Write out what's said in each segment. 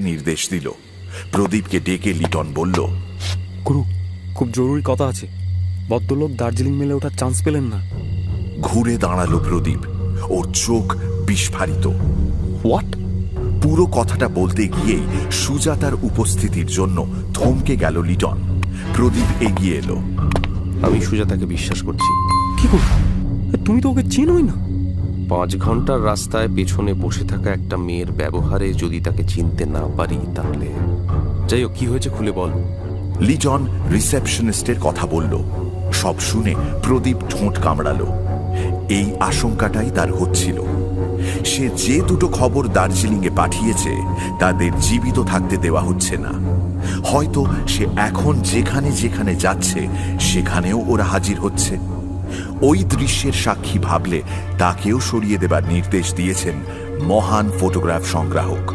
নির্দেশ দিল। প্রদীপকে ডেকে লিটন বলল গুরু খুব জরুরি কথা আছে। ভদ্রলোক দার্জিলিং মেলে ওঠার চান্স পেলেন না। ঘুরে দাঁড়াল প্রদীপ। ওর চোখ বিস্ফারিত। হোয়াট পুরো কথাটা বলতে গিয়েই সুজাতার উপস্থিতির জন্য থমকে গেল লিটন। প্রদীপ এগিয়ে এলো। আমি সুজাতাকে বিশ্বাস করছি। কি করো তুমি তো ওকে চেনোই না। পাঁচ ঘণ্টার রাস্তায় পেছনে বসে থাকা একটা মেয়ের ব্যবহারে যদি তাকে চিনতে না পারি তাহলে যাই হোক, কি হয়েছে খুলে বল। লিটন রিসেপশনিস্টের কথা বলল। সব শুনে প্রদীপ ঠোঁট কামড়ালো। এই আশঙ্কাটাই তার হচ্ছিল। সে যে দুটো খবর দার্জিলিংয়ে পাঠিয়েছে, তাদের জীবিত থাকতে দেওয়া হচ্ছে না। হয়তো সে এখন যেখানে যেখানে যাচ্ছে, সেখানেও ওরা হাজির হচ্ছে। ওই দৃশ্যের সাক্ষী ভাবলে তাকেও সরিয়ে দেবার নির্দেশ দিয়েছেন মহান ফটোগ্রাফ সংগ্রাহক।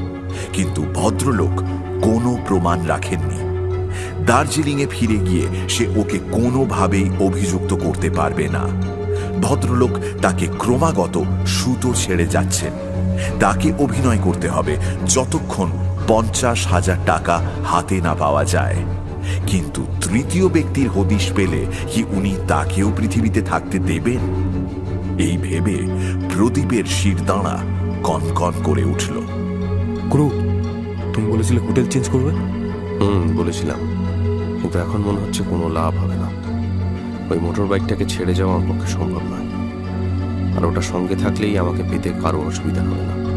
কিন্তু ভদ্রলোক কোনো প্রমাণ রাখেননি। দার্জিলিংয়ে ফিরে গিয়ে সে ওকে কোনোভাবেই অভিযুক্ত করতে পারবে না। ভদ্রলোক তাকে ক্রমাগত সুতো ছেড়ে যাচ্ছেন। তাকে অভিনয় করতে হবে যতক্ষণ পঞ্চাশ হাজার টাকা হাতে না পাওয়া যায়। কিন্তু তৃতীয় ব্যক্তির হদিশ পেলে কি উনি তাকেও পৃথিবীতে থাকতে দেবেন? এই ভেবে প্রদীপের শিরদাঁড়া কনকন করে উঠল। গুরু তুমি বলেছিলে হোটেল চেঞ্জ করবে? হুম বলেছিলাম। কিন্তু এখন মনে হচ্ছে কোনো লাভ হবে না। ওই মোটর বাইকটাকে ছেড়ে যাওয়া আমার পক্ষে সম্ভব নয়। আর ওটা সঙ্গে থাকলেই আমাকে পেতে কারও অসুবিধা হবে না।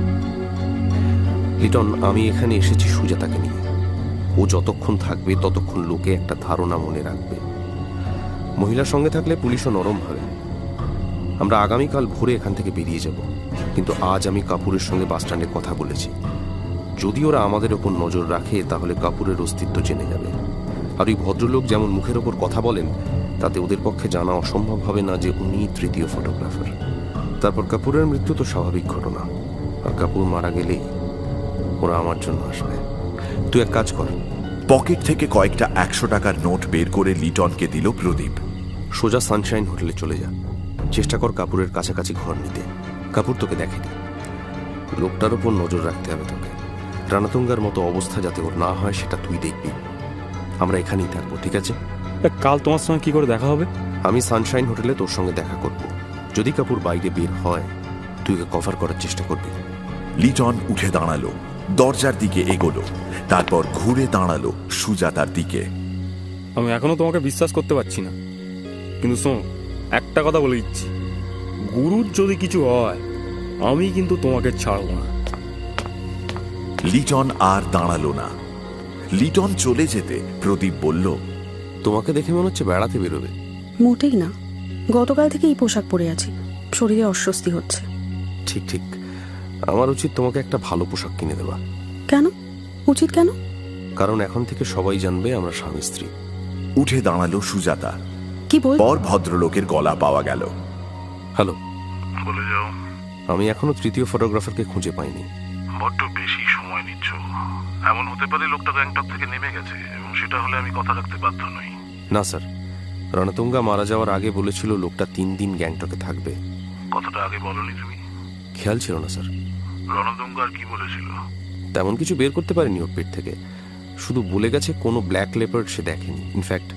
লিটন আমি এখানে এসেছি সুজাতাকে নিয়ে। ও যতক্ষণ থাকবে, ততক্ষণ লোকে একটা ধারণা মনে রাখবে। মহিলার সঙ্গে থাকলে পুলিশও নরম হবে। আমরা আগামীকাল ভোরে এখান থেকে বেরিয়ে যাব। কিন্তু আজ আমি কাপুরের সঙ্গে বাসস্ট্যান্ডে কথা বলেছি। যদি ওরা আমাদের ওপর নজর রাখে, তাহলে কাপুরের অস্তিত্ব জেনে যাবে। আর ওই ভদ্রলোক যেমন মুখের ওপর কথা বলেন, তাতে ওদের পক্ষে জানা অসম্ভব হবে না যে উনি তৃতীয় ফটোগ্রাফার। তারপর কাপুরের মৃত্যু তো স্বাভাবিক ঘটনা। আর কাপুর মারা গেলেই ওরা আমার জন্য আসবে। তুই এক কাজ কর পকেট থেকে কয়েকটা একশো টাকার নোট বের করে লিটনকে দিল প্রদীপ। সোজা সানশাইন হোটেলে চলে যা। চেষ্টা কর কাপুরের কাছাকাছি ঘর নিতে। কাপুর তোকে দেখেনি। লোকটার ওপর নজর রাখতে হবে তোকে। রানাতুঙ্গার মতো অবস্থা যাতে ওর না হয় সেটা তুই দেখবি। আমরা এখানেই থাকব ঠিক আছে? কাল তোমার সঙ্গে কি করে দেখা হবে? আমি সানশাইন হোটেলে তোর সঙ্গে দেখা করব। যদি কাপুর বাইরে বের হয় তুই কভার করার চেষ্টা করবি। লিটন উঠে দাঁড়াল। দরজার দিকে এগোলো। তারপর ঘুরে দাঁড়াল সুজাতার দিকে। আমি এখনও তোমাকে বিশ্বাস করতে পারছি না। কিন্তু শোন একটা কথা বলে দিচ্ছি। গুরুর যদি কিছু হয় আমি কিন্তু তোমাকে ছাড়বো না। লিটন আর দাঁড়াল না। লিটন চলে যেতে প্রদীপ বলল তোমাকে দেখে মনে হচ্ছে বেড়াতে বেরোবে। মোটেই না। গতকাল থেকে এই পোশাক পরে আছি। শরীরে অস্বস্তি হচ্ছে। ঠিক ঠিক। আমার উচিত তোমাকে একটা ভালো পোশাক কিনে দেওয়া। কেন? উচিত কেন? কারণ এখন থেকে সবাই জানবে আমরা স্বামী স্ত্রী। উঠে দাঁড়াল সুজাতা। কি বল? পর ভদ্রলোকের গলা পাওয়া গেল। হ্যালো। বলে যাও। আমি এখনও তৃতীয় ফটোগ্রাফারকে খুঁজে পাইনি। বড্ড বেশি সময় নিচ্ছ। এমন হতে পারে লোকটা গ্যাংটক থেকে নেমে গেছে এবং সেটা হলে আমি কথা রাখতে বাধ্য নই। না স্যার। রণতুঙ্গা মারা যাওয়ার আগে বলেছিল লোকটা তিন দিন গ্যাংটকে থাকবে। কথাটা আগে বলনি তুমি? খেয়াল ছিল না স্যার। রণতুঙ্গা আর কি বলেছিল? তেমন কিছু বের করতে পারেনি ওর পেট থেকে। শুধু বলে গেছে কোনো ব্ল্যাক লেপার্ড সে দেখেনি। ইনফ্যাক্ট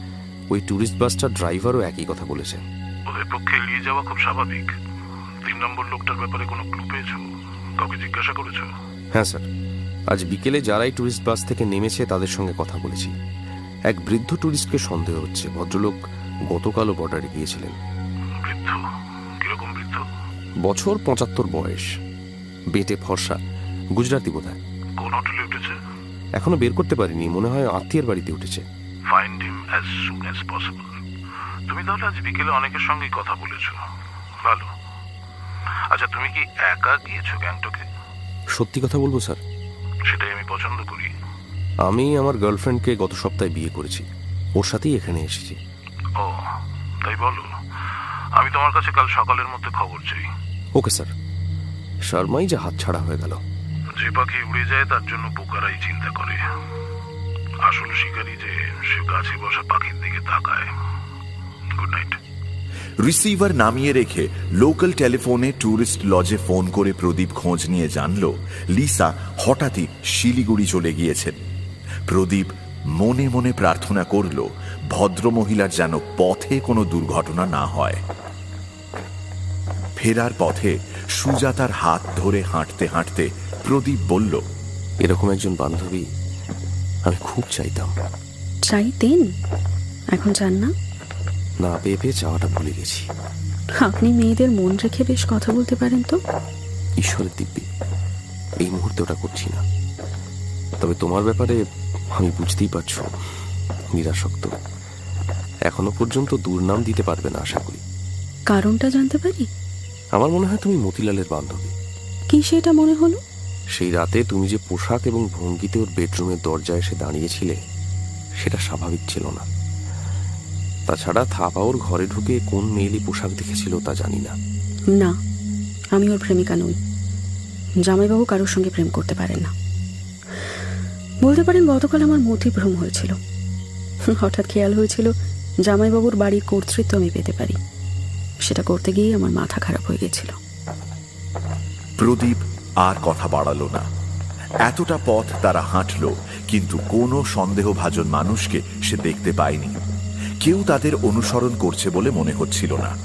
ওই ট্যুরিস্ট বাসটার ড্রাইভারও একই কথা বলেছে। ওদের পক্ষে এড়িয়ে যাওয়া খুব স্বাভাবিক। তিন নম্বর লোকটার ব্যাপারে কোনো ক্লু পেয়েছ? কাউকে জিজ্ঞাসা করেছ? হ্যাঁ স্যার আজ বিকেলে যারাই ট্যুরিস্ট বাস থেকে নেমেছে তাদের সঙ্গে কথা বলেছি। এক বৃদ্ধ ট্যুরিস্টকে সন্দেহ হচ্ছে। ভদ্রলোক গতকালও বর্ডারে গিয়েছিলেন। বৃদ্ধ? কীরকম বৃদ্ধ? বছর পঁচাত্তর বয়স। বেটে ফর্সা। গুজরাতি বোধহয়। কোন হোটেলে উঠেছে? এখনও বের করতে পারিনি মনে হয় আত্মীয়ের বাড়িতে উঠেছে। Find him as soon as possible তুমি তাহলে আজ বিকেলে অনেকের সঙ্গেই কথা বলেছ। ভালো। আচ্ছা তুমি কি একা গিয়েছো গ্যাংটকে? সত্যি কথা বলব স্যার। সেটাই আমি পছন্দ করি। আমি আমার গার্লফ্রেন্ডকে গত সপ্তাহে বিয়ে করেছি। ওর সাথেই এখানে এসেছি। ও তাই বলো। আমি তোমার কাছে কাল সকালের মধ্যে খবর চাই। Okay sir. শর্মাই যে হাত ছাড়া হয়ে গেল। যে পাখি উড়ে যায়, তার জন্য বোকারাই চিন্তা করে। আসল শিকারী যে, সে গাছে বসা পাখির দিকে তাকায়। গুড নাইট রিসিভার নামিয়ে রেখে লোকাল টেলিফোনে ট্যুরিস্ট লজে ফোন করে প্রদীপ খোঁজ নিয়ে জানল লিসা হঠাৎই শিলিগুড়ি চলে গিয়েছেন। প্রদীপ মনে মনে প্রার্থনা করল ভদ্রমহিলার যেন পথে কোনো দুর্ঘটনা না হয়। ফেরার পথে সুজাতার হাত ধরে হাঁটতে হাঁটতে প্রদীপ বলল এরকম একজন বান্ধবী আমি খুব চাইতাম। চাইতেন? এখন চান না? না পেয়ে পেয়ে চাওয়াটা ভুলে গেছি। আপনি মেয়েদের মন রেখে বেশ কথা বলতে পারেন তো? ঈশ্বরের দিব্যি এই মুহূর্তে ওটা করছি না। তবে তোমার ব্যাপারে আমি বুঝতেই পারছ নিরাসক্ত। এখনও পর্যন্ত দুর্নাম দিতে পারবে না আশা করি। কারণটা জানতে পারি? আমার মনে হয় তুমি মতিলালের বান্ধবী। কি সেটা মনে হলো? সেই রাতে তুমি যে পোশাক এবং ভঙ্গিতে ওর বেডরুমের দরজায় এসে দাঁড়িয়েছিলে সেটা স্বাভাবিক ছিল না। তাছাড়া থাপা ওর ঘরে ঢুকে কোন মেয়েলি পোশাক দেখেছিল তা জানি না। না আমি ওর প্রেমিকা নই। জামাইবাবু কারোর সঙ্গে প্রেম করতে পারেন না। বলতে পারেন গতকাল আমার মতিভ্রম হয়েছিল। হঠাৎ খেয়াল হয়েছিল জামাইবাবুর বাড়ির কর্তৃত্ব আমি পেতে পারি। সেটা করতে গিয়েই আমার মাথা খারাপ হয়ে গেছিল প্রদীপ আর কথা বাড়ালো না। এতটা পথ তারা হাঁটল, কিন্তু কোনো সন্দেহভাজন মানুষকে সে দেখতে পায়নি। কেউ তাদের অনুসরণ করছে বলে মনে হচ্ছিল না।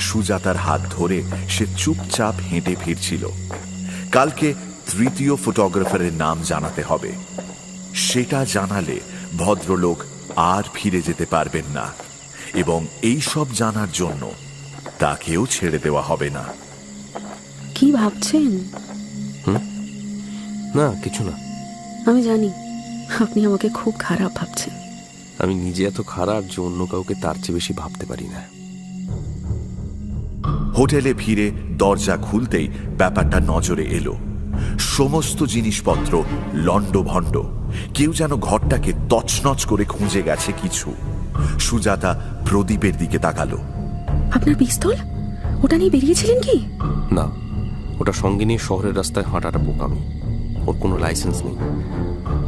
সুজাতার হাত ধরে সে চুপচাপ হেঁটে ফিরছিল। কালকে তৃতীয় ফটোগ্রাফারের নাম জানাতে হবে। সেটা জানালে ভদ্রলোক আর ফিরে যেতে পারবেন না। এবং এই সব জানার জন্য তাকেও ছেড়ে দেওয়া হবে না। কি ভাবছেন? না কিছু না। আমি জানি আপনি আমাকে খুব খারাপ ভাবছেন। আমি নিজে এত খারাপ যে অন্য কাউকে তার চেয়ে বেশি ভাবতে পারি না। হোটেলে ফিরে দরজা খুলতেই ব্যাপারটা নজরে এলো। সমস্ত জিনিসপত্র লণ্ডভণ্ড। কেউ যেন ঘরটাকে তছনছ করে খুঁজে গেছে কিছু। সুজাতা প্রদীপের দিকে তাকালো। আপনার পিস্তল? ওটা নিয়ে বেরিয়েছিলেন কি? না ওটা সঙ্গে নিয়ে শহরের রাস্তায় হাঁটাটা বোকামি। ওর কোনো লাইসেন্স নেই।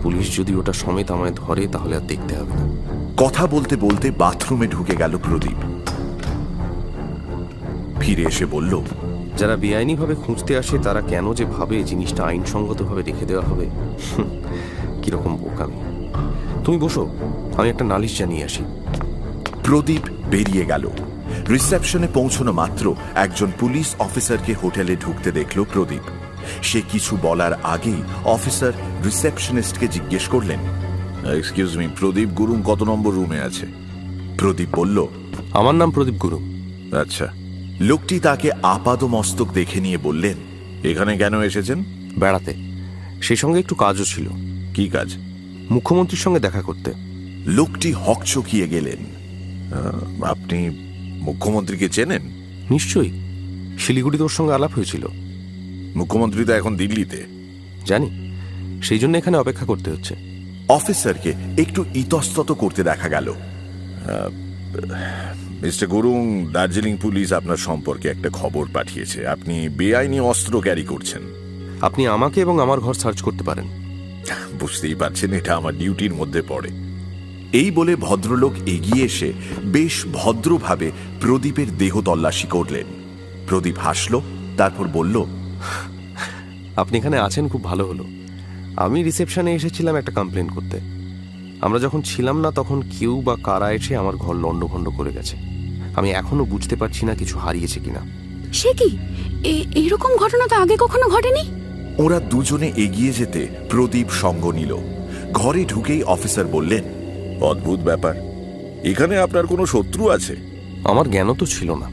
পুলিশ যদি ওটা সমেত আমায় ধরে তাহলে আর দেখতে হবে না। কথা বলতে বলতে বাথরুমে ঢুকে গেল প্রদীপ। ফিরে এসে বলল যারা বেআইনিভাবে খুঁজতে আসে তারা কেন যে ভাবে জিনিসটা আইনসঙ্গতভাবে রেখে দেওয়া হবে? কীরকম বোকামি। তুমি বসো আমি একটা নালিশ জানিয়ে আসি। প্রদীপ বেরিয়ে গেল। রিসেপশনে পৌঁছনো মাত্র একজন পুলিশ অফিসারকে হোটেলে ঢুকতে দেখল প্রদীপ। সে কিছু বলার আগেই অফিসার রিসেপশনিস্টকে জিজ্ঞেস করলেন এক্সকিউজ মি প্রদীপ গুরুং কত নম্বর রুমে আছে? প্রদীপ বলল আমার নাম প্রদীপ গুরু আচ্ছা। লোকটি তাকে আপাদ মস্তক দেখে নিয়ে বললেন এখানে কেন এসেছেন? বেড়াতে। সেই সঙ্গে একটু কাজও ছিল। কি কাজ? মুখ্যমন্ত্রীর সঙ্গে দেখা করতে। লোকটি হকচকিয়ে গেলেন। আপনি মুখ্যমন্ত্রীকে চেনেন? নিশ্চয়ই। শিলিগুড়িতে ওর সঙ্গে আলাপ হয়েছিল। মুখ্যমন্ত্রী তো এখন দিল্লিতে। জানি। সেই জন্য এখানে অপেক্ষা করতে হচ্ছে। অফিসারকে একটু ইতস্তত করতে দেখা গেল। মিস্টার গুরুং দার্জিলিং পুলিশ আপনার সম্পর্কে একটা খবর পাঠিয়েছে। আপনি বেআইনি অস্ত্র ক্যারি করছেন। আপনি আমাকে এবং আমার ঘর সার্চ করতে পারেন। বুঝতেই পারছেন এটা আমার ডিউটির মধ্যে পড়ে। এই বলে ভদ্রলোক এগিয়ে এসে বেশ ভদ্রভাবে প্রদীপের দেহ তল্লাশি করলেন। প্রদীপ হাসল তারপর বলল আপনি এখানে আছেন খুব ভালো হলো। আমি রিসেপশনে এসেছিলাম একটা কমপ্লেন করতে। আমরা যখন ছিলাম না তখন কেউ বা কারা এসে আমার ঘর লণ্ডভণ্ড করে গেছে। আমি এখনও বুঝতে পারছি না কিছু হারিয়েছে কিনা। সে কি? এ- এরকম ঘটনা তো আগে কখনো ঘটেনি? ওরা দুজনে এগিয়ে যেতে প্রদীপ সঙ্গ নিল। ঘরে ঢুকেই অফিসার বললেন অদ্ভুত ব্যাপার। এখানে আপনার কোনো শত্রু আছে? আমার জ্ঞানও তো ছিল না।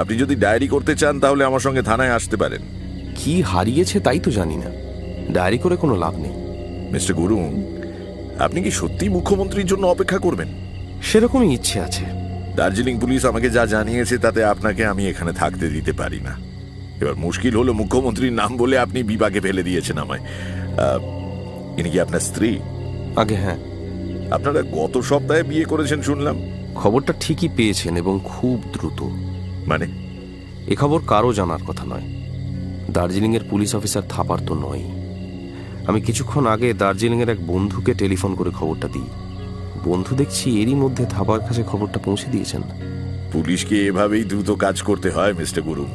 আপনি যদি ডায়েরি করতে চান তাহলে আমার সঙ্গে থানায় আসতে পারেন। কি হারিয়েছে তাই তো জানি না। ডায়েরি করে কোনো লাভ নেই। মিস্টার গুরুং আপনি কি সত্যি মুখ্যমন্ত্রীর জন্য অপেক্ষা করবেন? সেরকমই ইচ্ছে আছে। দার্জিলিং পুলিশ আমাকে যা জানিয়েছে তাতে আপনাকে আমি এখানে থাকতে দিতে পারি না। এবার মুশকিল হলো মুখ্যমন্ত্রীর নাম বলে আপনি বিভাগে ফেলে দিয়েছেন আমায়। ইনি কি আপনার স্ত্রী? আগে হ্যাঁ। আপনারা গত সপ্তাহে বিয়ে করেছেন শুনলাম। খবরটা ঠিকই পেয়েছেন এবং খুব দ্রুত। মানে? এ খবর কারও জানার কথা নয়। দার্জিলিংয়ের পুলিশ অফিসার থাপার তো নয়। আমি কিছুক্ষণ আগে দার্জিলিংয়ের এক বন্ধুকে টেলিফোন করে খবরটা দিই। বন্ধু দেখছি এরই মধ্যে থাপার কাছে খবরটা পৌঁছে দিয়েছেন। পুলিশকে এভাবেই দ্রুত কাজ করতে হয় মিস্টার গুরু।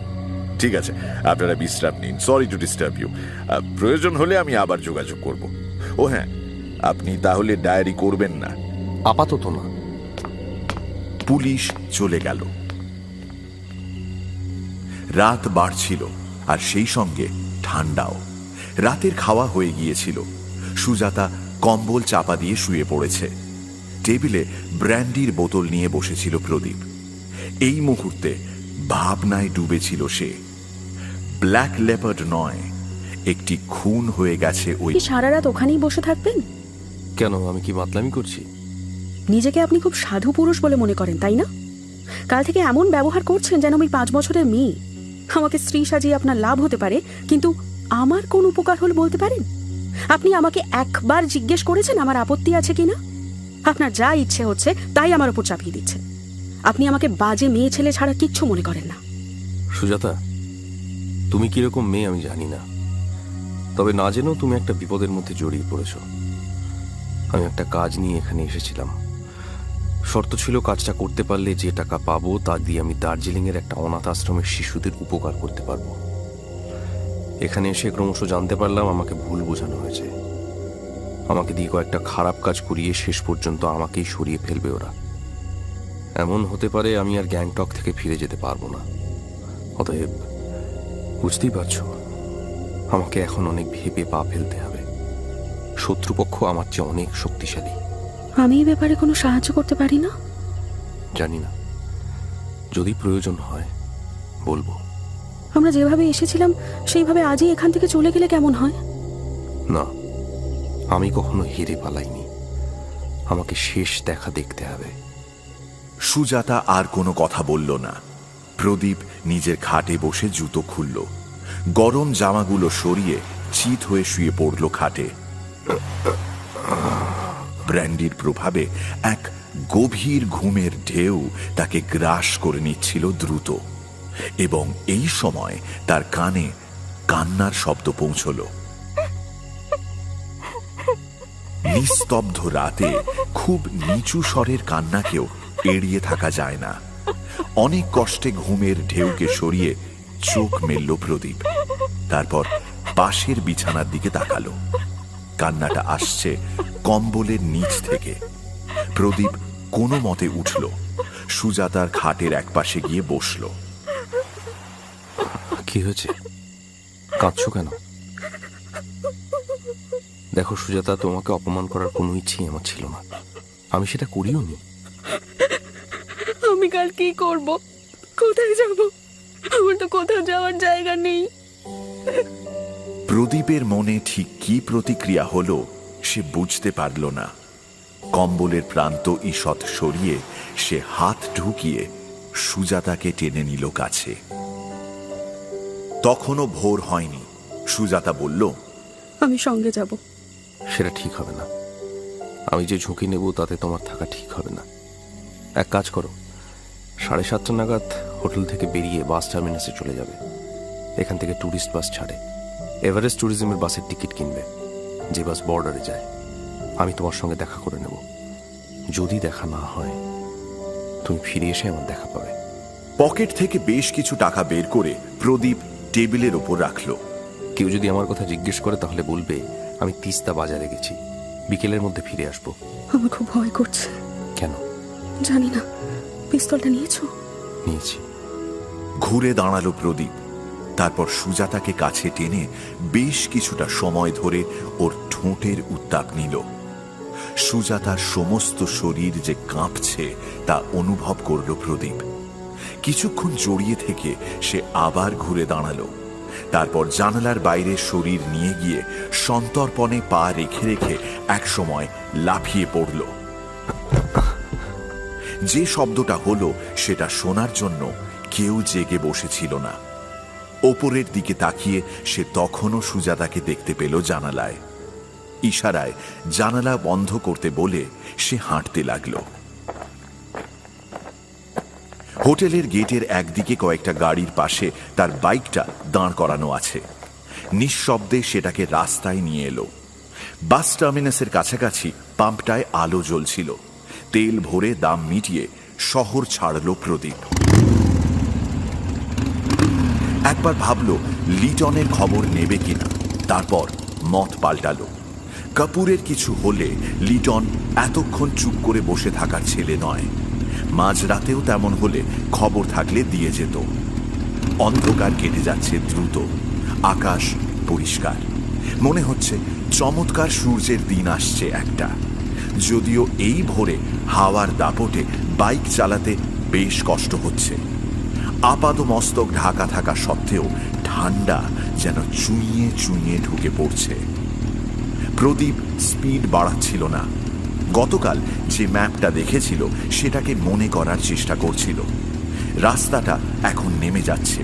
ঠিক আছে আপনারা বিশ্রাম নিন। Sorry to disturb you. প্রয়োজন হলে আমি আবার যোগাযোগ করব। ও হ্যাঁ আপনি তাহলে ডায়েরি করবেন না। আপাতত না। পুলিশ চলে গেল। রাত বাড়ছিল। আর সেই সঙ্গে ঠান্ডাও। রাতের খাওয়া হয়ে গিয়েছিল। সুজাতা কম্বল চাপা দিয়ে শুয়ে পড়েছে। টেবিলে ব্র্যান্ডির বোতল নিয়ে বসেছিল প্রদীপ। এই মুহূর্তে ভাবনায় ডুবেছিল সে। ব্ল্যাক লেপার্ড নয় একটি খুন হয়ে গেছে ওই কি সারা রাত ওখানেই বসে থাকবেন? কেন? আমি কি মাতলামি করছি? নিজেকে আপনি খুব সাধু পুরুষ বলে মনে করেন তাই না? কাল থেকে এমন ব্যবহার করছেন যেন আমি পাঁচ বছরের মেয়ে। আমাকে স্ত্রী সাজিয়ে আপনার লাভ হতে পারে, কিন্তু আমার কোন উপকার হল বলতে পারেন? আপনি আমাকে একবার জিজ্ঞেস করেছেন আমার আপত্তি আছে কিনা? আপনার যা ইচ্ছে হচ্ছে, তাই আমার উপর চাপিয়ে দিচ্ছেন। আপনি আমাকে বাজে মেয়ে ছেলে ছাড়া কিচ্ছু মনে করেন না। সুজাতা, তুমি কীরকম মেয়ে আমি জানি না। তবে না জেনেও তুমি একটা বিপদের মধ্যে জড়িয়ে পড়েছ। আমি একটা কাজ নিয়ে এখানে এসেছিলাম। শর্ত ছিল কাজটা করতে পারলে যে টাকা পাবো তা দিয়ে আমি দার্জিলিংয়ের একটা অনাথ আশ্রমের শিশুদের উপকার করতে পারব। এখানে এসে ক্রমশ জানতে পারলাম আমাকে ভুল বোঝানো হয়েছে। আমাকে দিয়ে কয়েকটা খারাপ কাজ করিয়ে শেষ পর্যন্ত আমাকেই সরিয়ে ফেলবে ওরা। এমন হতে পারে আমি আর গ্যাংটক থেকে ফিরে যেতে পারব না। অতএব, বুঝতেই পারছ, আমাকে এখন অনেক ভেবে পা ফেলতে হবে। শত্রুপক্ষ আমার চেয়ে অনেক শক্তিশালী। আমি এই ব্যাপারে কোনো সাহায্য করতে পারি না? জানি না। যদি প্রয়োজন হয় বলব। আমরা যেভাবে এসেছিলাম সেইভাবে আজই এখান থেকে চলে গেলে কেমন হয়? না আমি কখনো হেরে পালাইনি। আমাকে শেষ দেখা দেখতে হবে। সুজাতা আর কোনো কথা বলল না। প্রদীপ নিজের খাটে বসে জুতো খুলল। গরম জামাগুলো সরিয়ে চিত হয়ে শুয়ে পড়ল খাটে। ব্র্যান্ডির প্রভাবে এক গভীর ঘুমের ঢেউ তাকে গ্রাস করে নিচ্ছিল দ্রুত। এবং এই সময় তার কানে কান্নার শব্দ পৌঁছল। নিস্তব্ধ রাতে খুব নিচু স্বরের কান্নাকেও এড়িয়ে থাকা যায় না। অনেক কষ্টে ঘুমের ঢেউকে সরিয়ে চোখ মেলল প্রদীপ। তারপর পাশের বিছানার দিকে তাকালো। কান্নাটা আসছে কম্বলের নিচ থেকে। প্রদীপ কোনো মতে উঠল। সুজাতার খাটের একপাশে গিয়ে বসল। কি হয়েছে? কাঁদছো কেন? দেখো সুজাতা তোমাকে অপমান করার কোনো ইচ্ছেই আমার ছিল না। আমি সেটা করিও নি আমি কাল কি করব? কোথায় যাব? আমার তো কোথাও যাওয়ার জায়গা নেই। প্রদীপের মনে ঠিক কি প্রতিক্রিয়া হলো সে বুঝতে পারল না। কম্বলের প্রান্ত ঈষৎ সরিয়ে সে হাত ঢুকিয়ে সুজাতাকে টেনে নিল কাছে। তখনও ভোর হয়নি। সুজাতা বলল আমি সঙ্গে যাব। সেটা ঠিক হবে না। আমি যে ঝুঁকি নেব তাতে তোমার থাকা ঠিক হবে না। এক কাজ করো সাড়ে সাতটা নাগাদ হোটেল থেকে বেরিয়ে বাস টার্মিনাসে চলে যাবে। এখান থেকে ট্যুরিস্ট বাস ছাড়ে। এভারেস্ট ট্যুরিজমের বাসের টিকিট কিনবে। যে বাস বর্ডারে যায়। আমি তোমার সঙ্গে দেখা করে নেব। যদি দেখা না হয় তুমি ফিরে এসে আমার দেখা পাবে। পকেট থেকে বেশ কিছু টাকা বের করে প্রদীপ টেবিলের ওপর রাখল। কেউ যদি আমার কথা জিজ্ঞেস করে তাহলে বলবে আমি তিস্তা বাজারে গেছি। বিকেলের মধ্যে ফিরে আসব। আমার খুব ভয় করছে। কেন? জানি না। পিস্তলটা নিয়েছো? নিয়েছি। ঘুরে দাঁড়াল প্রদীপ। তারপর সুজাতাকে কাছে টেনে বেশ কিছুটা সময় ধরে ওর ঠোঁটের উত্তাপ নিল। সুজাতার সমস্ত শরীর যে কাঁপছে তা অনুভব করল প্রদীপ। কিছুক্ষণ জড়িয়ে থেকে সে আবার ঘুরে দাঁড়াল। তারপর জানালার বাইরে শরীর নিয়ে গিয়ে সন্তর্পণে পা রেখে রেখে একসময় লাফিয়ে পড়ল। যে শব্দটা হলো সেটা শোনার জন্য কেউ জেগে বসেছিল না। ওপরের দিকে তাকিয়ে সে তখনও সুজাতাকে দেখতে পেল জানালায়। ইশারায় জানালা বন্ধ করতে বলে সে হাঁটতে লাগল। হোটেলের গেটের একদিকে কয়েকটা গাড়ির পাশে তার বাইকটা দাঁড় করানো আছে। নিঃশব্দে সেটাকে রাস্তায় নিয়ে এলো। বাস টার্মিনাসের কাছাকাছি পাম্পটায় আলো জ্বলছিল। তেল ভরে দাম মিটিয়ে শহর ছাড়ল প্রদীপ। একবার ভাবল, লিটনের খবর নেবে কিনা। তারপর মত পাল্টালো। কাপুরের কিছু হলে লিটন এতক্ষণ চুপ করে বসে থাকার ছেলে নয়। মাঝরাতেও তেমন হলে খবর থাকলে দিয়ে যেত। অন্ধকার কেটে যাচ্ছে দ্রুত। আকাশ পরিষ্কার। মনে হচ্ছে চমৎকার সূর্যের দিন আসছে একটা। যদিও এই ভোরে হাওয়ার দাপটে বাইক চালাতে বেশ কষ্ট হচ্ছে। আপাদ মস্তক ঢাকা থাকা সত্ত্বেও ঠান্ডা যেন চুইয়ে চুইয়ে ঢুকে পড়ছে। প্রদীপ স্পিড বাড়াচ্ছিল না। গতকাল যে ম্যাপটা দেখেছিল, সেটাকে মনে করার চেষ্টা করছিল। রাস্তাটা এখন নেমে যাচ্ছে।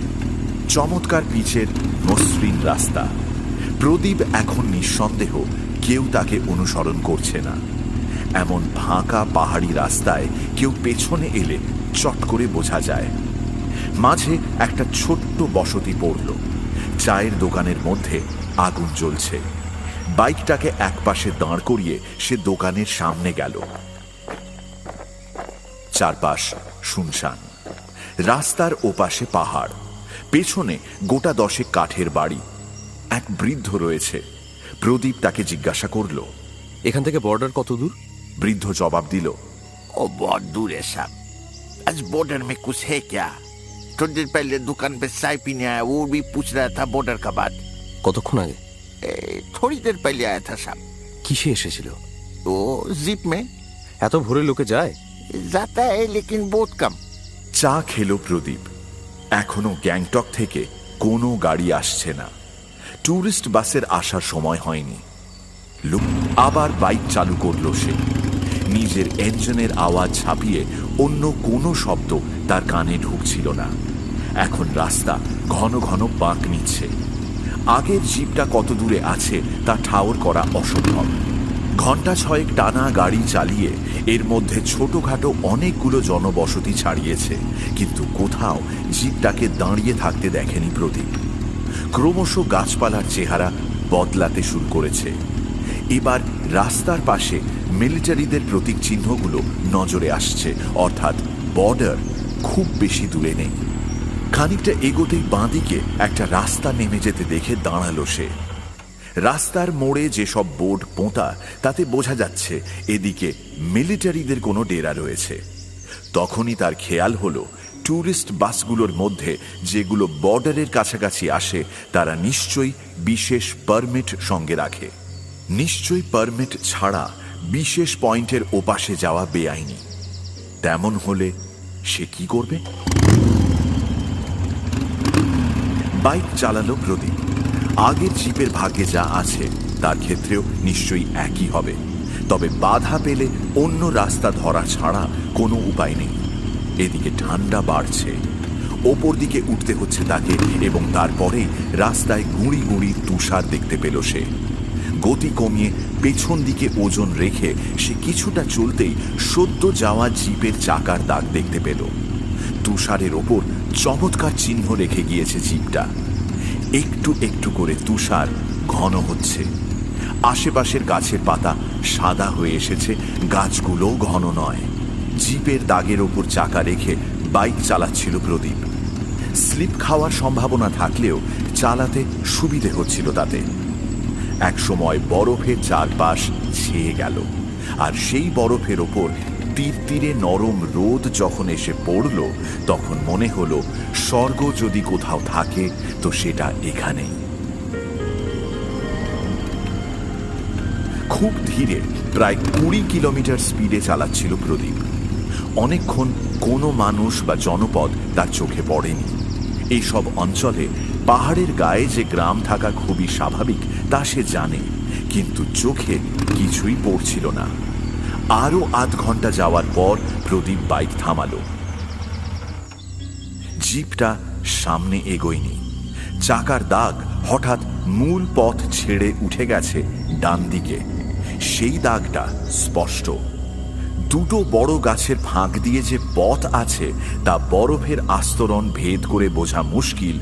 চমৎকার পিচের মসৃণ রাস্তা। প্রদীপ এখন নিঃসন্দেহ কেউ তাকে অনুসরণ করছে না। এমন ফাঁকা পাহাড়ি রাস্তায় কেউ পেছনে এলে চট করে বোঝা যায়। মাঝে একটা ছোট্ট বসতি পড়ল। চায়ের দোকানের মধ্যে আগুন জ্বলছে। বাইকটাকে একপাশে দাঁড় করিয়ে সে দোকানের সামনে গেল। চারপাশ শুনশান। রাস্তার ওপাশে পাহাড়। পেছনে গোটা দশে কাঠের বাড়ি। এক বৃদ্ধ রয়েছে। প্রদীপ তাকে জিজ্ঞাসা করল এখান থেকে বর্ডার কত দূর? বৃদ্ধ জবাব দিল ও বড় দূরে সাপ আজ বর্ডার মে কুছ হে ক্যা? क्या थोड़ी देर पहले दुकान पे चाय पीने आया वो भी पूछ रहा था बॉर्डर का बात কতক্ষণ আগে ए, थोड़ी देर पहले आया था साहब কিসে এসেছিল वो जीप में এত ভোরে লোকে যায় जाता है लेकिन बहुत कम চা খেলো প্রদীপ এখনো গ্যাংটক থেকে কোনো গাড়ি আসছে না ট্যুরিস্ট বাসের আসার সময় হয়নি লোক আবার বাইক চালু করলো সে নিজের এঞ্জিনের আওয়াজ ছাপিয়ে অন্য কোনো শব্দ তার কানে ঢুকছিল না এখন রাস্তা ঘন ঘন বাঁক নিচ্ছে। আগের জিপটা কত দূরে আছে তা ঠাওর করা অসম্ভব। ঘণ্টা ছয়েক টানা গাড়ি চালিয়ে এর মধ্যে ছোটখাটো অনেকগুলো জনবসতি ছাড়িয়েছে, কিন্তু কোথাও জিপটাকে দাঁড়িয়ে থাকতে দেখেনি প্রদীপ। ক্রমশ গাছপালার চেহারা বদলাতে শুরু করেছে। এবার রাস্তার পাশে মিলিটারিদের প্রতীক চিহ্নগুলো নজরে আসছে, অর্থাৎ বর্ডার খুব বেশি দূরে নেই। খানিকটা এগোতেই বাঁদিকে একটা রাস্তা নেমে যেতে দেখে দাঁড়াল সে। রাস্তার মোড়ে যেসব বোর্ড পোঁতা, তাতে বোঝা যাচ্ছে এদিকে মিলিটারিদের কোনো ডেরা রয়েছে। তখনই তার খেয়াল হলো ট্যুরিস্ট বাসগুলোর মধ্যে যেগুলো বর্ডারের কাছাকাছি আসে, তারা নিশ্চয়ই বিশেষ পারমিট সঙ্গে রাখে। নিশ্চয়ই পারমিট ছাড়া বিশেষ পয়েন্টের ওপাশে যাওয়া বেআইনি। তেমন হলে সে কি করবে? বাইক চালালো প্রদীপ। আগের জিপের ভাগ্যে যা আছে, তার ক্ষেত্রেও নিশ্চয়ই একই হবে। তবে বাধা পেলে অন্য রাস্তা ধরা ছাড়া কোনো উপায় নেই। এদিকে ঠান্ডা বাড়ছে। ওপর দিকে উঠতে হচ্ছে তাকে এবং তারপরে রাস্তায় গুঁড়ি গুঁড়ি তুষার দেখতে পেল সে। গতি কমিয়ে পেছন দিকে ওজন রেখে সে কিছুটা চলতেই সদ্য যাওয়া জিপের চাকার দাগ দেখতে পেল। তুষারের ওপর চমৎকার চিহ্ন রেখে গিয়েছে জিপটা একটু একটু করে তুষার ঘন হচ্ছে। আশেপাশের গাছের পাতা সাদা হয়ে এসেছে, গাছগুলোও ঘন নয়। জিপের দাগের ওপর চাকা রেখে বাইক চালাচ্ছিল প্রদীপ। স্লিপ খাওয়ার সম্ভাবনা থাকলেও চালাতে সুবিধে হচ্ছিল তাতে। একসময় বরফের চারপাশ ছেয়ে গেল, আর সেই বরফের ওপর তীর তীরে নরম রোদ যখন এসে পড়ল, তখন মনে হলো, স্বর্গ যদি কোথাও থাকে, তো সেটা এখানেই। খুব ধীরে, প্রায় কুড়ি কিলোমিটার স্পিডে চালাচ্ছিল প্রদীপ। অনেকক্ষণ কোনো মানুষ বা জনপদ তার চোখে পড়েনি। এইসব অঞ্চলে পাহাড়ের গায়ে যে গ্রাম থাকা খুবই স্বাভাবিক, তা সে জানে, কিন্তু চোখে কিছুই পড়ছিল না। আরও আধ ঘণ্টা যাওয়ার পর প্রদীপ বাইক থামাল। জিপটা সামনে এগোয়নি। চাকার দাগ হঠাৎ মূল পথ ছেড়ে উঠে গেছে ডান দিকে। সেই দাগটা স্পষ্ট। দুটো বড় গাছের ফাঁক দিয়ে যে পথ আছে, তা বরফের আস্তরণ ভেদ করে বোঝা মুশকিল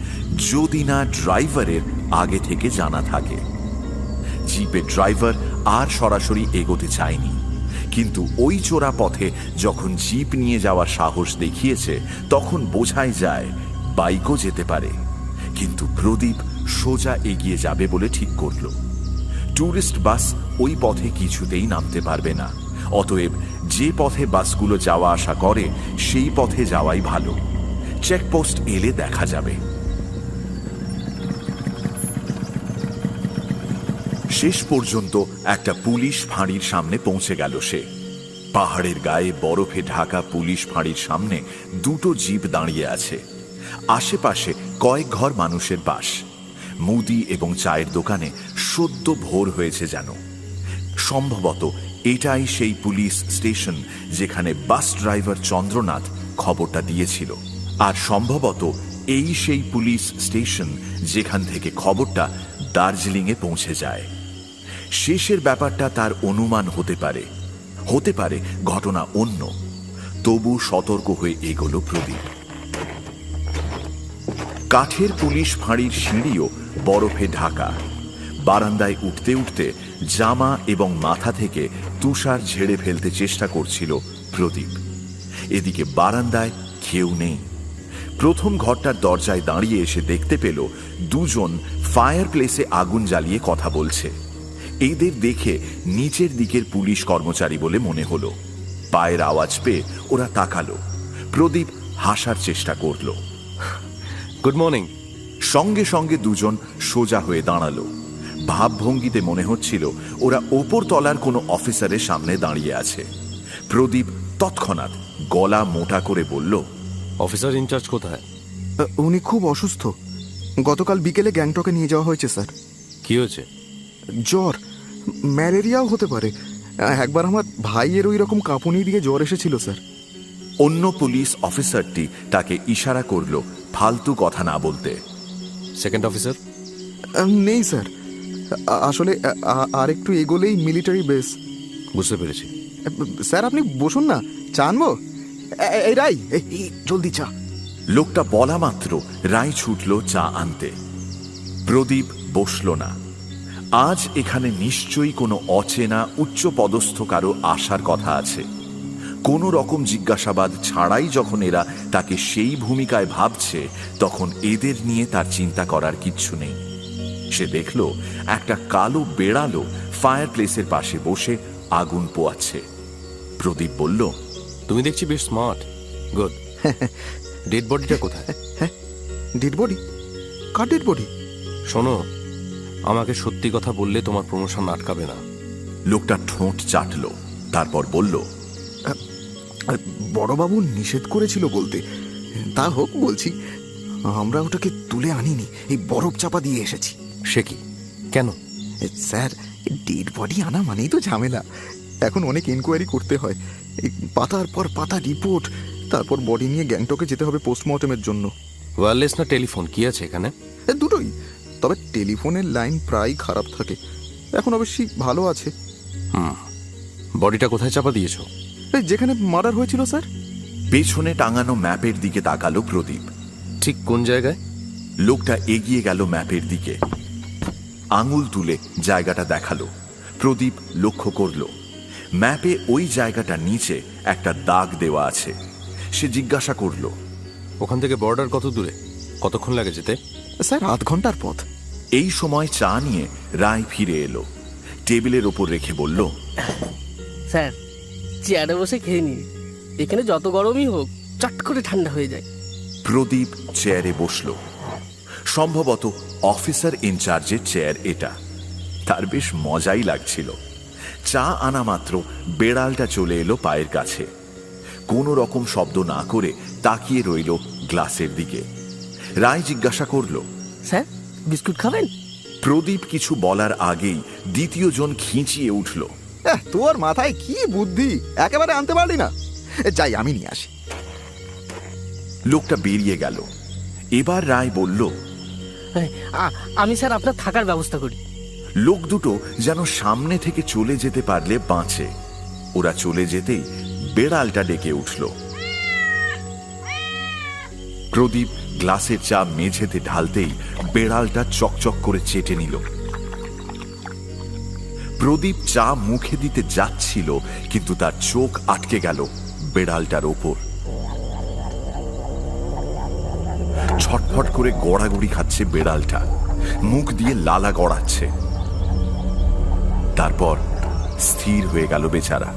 যদি না ড্রাইভারের আগে থেকে জানা থাকে। জিপের ড্রাইভার আর সরাসরি এগোতে চায়নি। কিন্তু ওই চোরা পথে যখন জিপ নিয়ে যাওয়ার সাহস দেখিয়েছে, তখন বোঝাই যায়, বাইকও যেতে পারে। কিন্তু প্রদীপ সোজা এগিয়ে যাবে বলে ঠিক করল। ট্যুরিস্ট বাস ওই পথে কিছুতেই নামতে পারবে না। অতএব যে পথে বাসগুলো যাওয়া আসা করে, সেই পথে যাওয়াই ভালো। চেকপোস্ট এলে দেখা যাবে। শেষ পর্যন্ত একটা পুলিশ ফাঁড়ির সামনে পৌঁছে গেল সে। পাহাড়ের গায়ে বরফে ঢাকা পুলিশ ফাঁড়ির সামনে দুটো জিপ দাঁড়িয়ে আছে। আশেপাশে কয়েক ঘর মানুষের বাস। মুদি এবং চায়ের দোকানে সদ্য ভোর হয়েছে যেন। সম্ভবত এটাই সেই পুলিশ স্টেশন যেখানে বাস ড্রাইভার চন্দ্রনাথ খবরটা দিয়েছিল। আর সম্ভবত এই সেই পুলিশ স্টেশন যেখান থেকে খবরটা দার্জিলিংয়ে পৌঁছে যায়। শেষের ব্যাপারটা তার অনুমান হতে পারে। হতে পারে ঘটনা অন্য। তবু সতর্ক হয়ে এগোল প্রদীপ। কাঠের পুলিশ ফাঁড়ির সিঁড়িও বরফে ঢাকা। বারান্দায় উঠতে উঠতে জামা এবং মাথা থেকে তুষার ঝেড়ে ফেলতে চেষ্টা করছিল প্রদীপ। এদিকে বারান্দায় কেউ নেই। প্রথম ঘরটার দরজায় দাঁড়িয়ে এসে দেখতে পেল দুজন ফায়ার প্লেসে আগুন জ্বালিয়ে কথা বলছে। এদের দেখে নিচের দিকের পুলিশ কর্মচারী বলে মনে হলো। পায়ের আওয়াজ পেয়ে ওরা তাকালো। প্রদীপ হাসার চেষ্টা করল। গুড মর্নিং সঙ্গে সঙ্গে দুজন সোজা হয়ে দাঁড়াল। ভাবভঙ্গিতে মনে হচ্ছিল ওরা ওপর তলার কোনো অফিসারের সামনে দাঁড়িয়ে আছে। প্রদীপ তৎক্ষণাৎ গলা মোটা করে বলল অফিসার ইনচার্জ কোথায়? উনি খুব অসুস্থ। গতকাল বিকেলে গ্যাংটকে নিয়ে যাওয়া হয়েছে স্যার। কি হয়েছে? জ্বর। ম্যালেরিয়াও হতে পারে। একবার আমার ভাইয়ের ওই রকম কাঁপুনি দিয়ে জ্বর এসেছিল স্যার। অন্য পুলিশ অফিসারটি তাকে ইশারা করল ফালতু কথা না বলতে। Second officer? নেই স্যার। আসলে আর একটু এগোলেই মিলিটারি বেস। বুঝতে পেরেছি। স্যার আপনি বসুন না। চানবো এই রাই জলদি চা। লোকটা বলা মাত্র রায় ছুটল চা আনতে। প্রদীপ বসল না। আজ এখানে নিশ্চয়ই কোনো অচেনা উচ্চ পদস্থ কারও আসার কথা আছে। কোনো রকম জিজ্ঞাসাবাদ ছাড়াই যখন এরা তাকে সেই ভূমিকায় ভাবছে তখন এদের নিয়ে তার চিন্তা করার কিচ্ছু নেই। সে দেখল একটা কালো বেড়ালো ফায়ার প্লেসের পাশে বসে আগুন পোয়াচ্ছে। প্রদীপ বলল তুমি দেখছি বেশ স্মার্ট গুড ডেড বডিটা কোথায়? হ্যাঁ ডেড বডি কার ডেড বডি শোনো আমাকে সত্যি কথা বললে তোমার প্রমোশন আটকাবে না। লোকটা ঠোঁট চাটল তারপর বলল বড়বাবু নিষেধ করেছিল বলতে। তা হোক বলছি আমরা ওটাকে তুলে আনিনি এই বরফ চাপা দিয়ে এসেছি। সে কি? কেন? এ, স্যার ডেড বডি আনা মানেই তো ঝামেলা। এখন অনেক এনকোয়ারি করতে হয়। এই পাতার পর পাতা রিপোর্ট তারপর বডি নিয়ে গ্যাংটকে যেতে হবে পোস্টমর্টমের জন্য। ওয়্যারলেস না টেলিফোন? কি আছে এখানে? এ, দুটোই। তবে টেলিফোনের লাইন প্রায় খারাপ থাকে। এখন অবশ্যই ভালো আছে। হুম। বডিটা কোথায় চাপা দিয়েছ? এই যেখানে মার্ডার হয়েছিল স্যার। পেছনে টাঙানো ম্যাপের দিকে তাকালো প্রদীপ। ঠিক কোন জায়গায়? লোকটা এগিয়ে গেল ম্যাপের দিকে। আঙুল তুলে জায়গাটা দেখাল। প্রদীপ লক্ষ্য করল। ম্যাপে ওই জায়গাটা নিচে একটা দাগ দেওয়া আছে। সে জিজ্ঞাসা করল ওখান থেকে বর্ডার কত দূরে? কতক্ষণ লাগে যেতে? স্যার আধ ঘণ্টার পথ। এই সময় চা নিয়ে রায় ফিরে এলো। টেবিলের ওপর রেখে বলল স্যার চেয়ারে বসে খেয়ে নিন। এখানে যত গরমই হোক চট করে ঠান্ডা হয়ে যায়। প্রদীপ চেয়ারে বসল। সম্ভবত অফিসার ইনচার্জের চেয়ার এটা। তার বেশ মজাই লাগছিল। চা আনা মাত্র বেড়ালটা চলে এলো পায়ের কাছে। কোনো রকম শব্দ না করে তাকিয়ে রইল গ্লাসের দিকে। রায় জিজ্ঞাসা করল স্যার বিস্কুট খাবেন? প্রদীপ কিছু বলার আগেই দ্বিতীয় জন খিঁচিয়ে উঠল। এহ, তোর মাথায় কি বুদ্ধি? একেবারে আনতে পারলি না। যাই আমি নিয়ে আসি। লোকটা বেরিয়ে গেল। এবার রায় বলল হ্যাঁ, আমি স্যার আপনার থাকার ব্যবস্থা করি। লোক দুটো যেন সামনে থেকে চলে যেতে পারলে বাঁচে। ওরা চলে যেতেই বেড়ালটা ডেকে উঠল। প্রদীপ গ্লাসের চা মেঝেতে ঢালতেই বেড়ালটা চকচক করে চেটে নিল। প্রদীপ চা মুখে দিতে যাচ্ছিল, কিন্তু তার চোখ আটকে গেল বেড়ালটার ওপর। ছটফট করে গড়াগড়ি খাচ্ছে বেড়ালটা। মুখ দিয়ে লালা গড়াচ্ছে। তারপর স্থির হয়ে গেল বেচারা।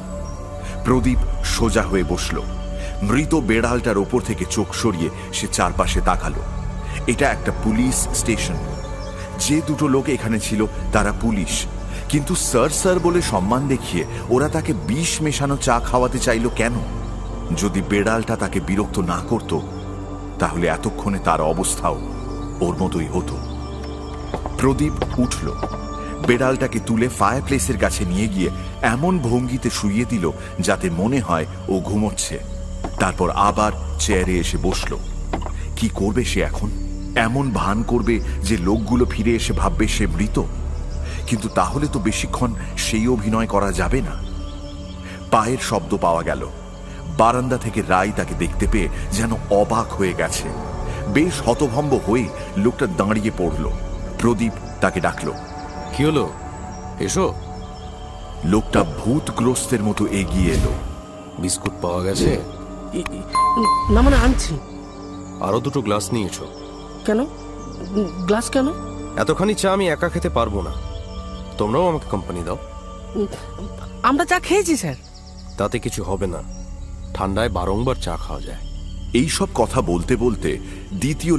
প্রদীপ সোজা হয়ে বসল। মৃত বেড়ালটার ওপর থেকে চোখ সরিয়ে সে চারপাশে তাকালো। এটা একটা পুলিশ স্টেশন। যে দুটো লোক এখানে ছিল, তারা পুলিশ। কিন্তু স্যার স্যার বলে সম্মান দেখিয়ে ওরা তাকে বিষ মেশানো চা খাওয়াতে চাইলো কেন? যদি বেড়ালটা তাকে বিরক্ত না করত, তাহলে এতক্ষণে তার অবস্থাও ওর মতোই হতো। প্রদীপ উঠল। বেড়ালটাকে তুলে ফায়ার প্লেসের কাছে নিয়ে গিয়ে এমন ভঙ্গিতে শুইয়ে দিল যাতে মনে হয় ও ঘুমোচ্ছে। তারপর আবার চেয়ারে এসে বসল। কি করবে সে এখন? এমন ভান করবে যে লোকগুলো ফিরে এসে ভাববে সে মৃত। কিন্তু তাহলে তো বেশিক্ষণ সেই অভিনয় করা যাবে না। পায়ের শব্দ পাওয়া গেল। বারান্দা থেকে রাই তাকে দেখতে পেয়ে যেন অবাক হয়ে গেছে। বেশ হতভম্ব হয়ে লোকটা দাঁড়িয়ে পড়ল। প্রদীপ তাকে ডাকলো কি হলো? এসো। লোকটা ভূতগ্রস্তের মতো এগিয়ে এলো। বিস্কুট পাওয়া গেছে? না মানে আনছি। আরও দুটো গ্লাস নিয়েছো। কেন? গ্লাস কেন? এতখানি চা আমি একা খেতে পারব না। তোমরাও আমাকে কোম্পানি দাও। আমরা চা খেয়েছি স্যার। তাতে কিছু হবে না। ঠান্ডায় বারংবার চা খাওয়া যায়। এই সব কথা বলতে বলতে দ্বিতীয়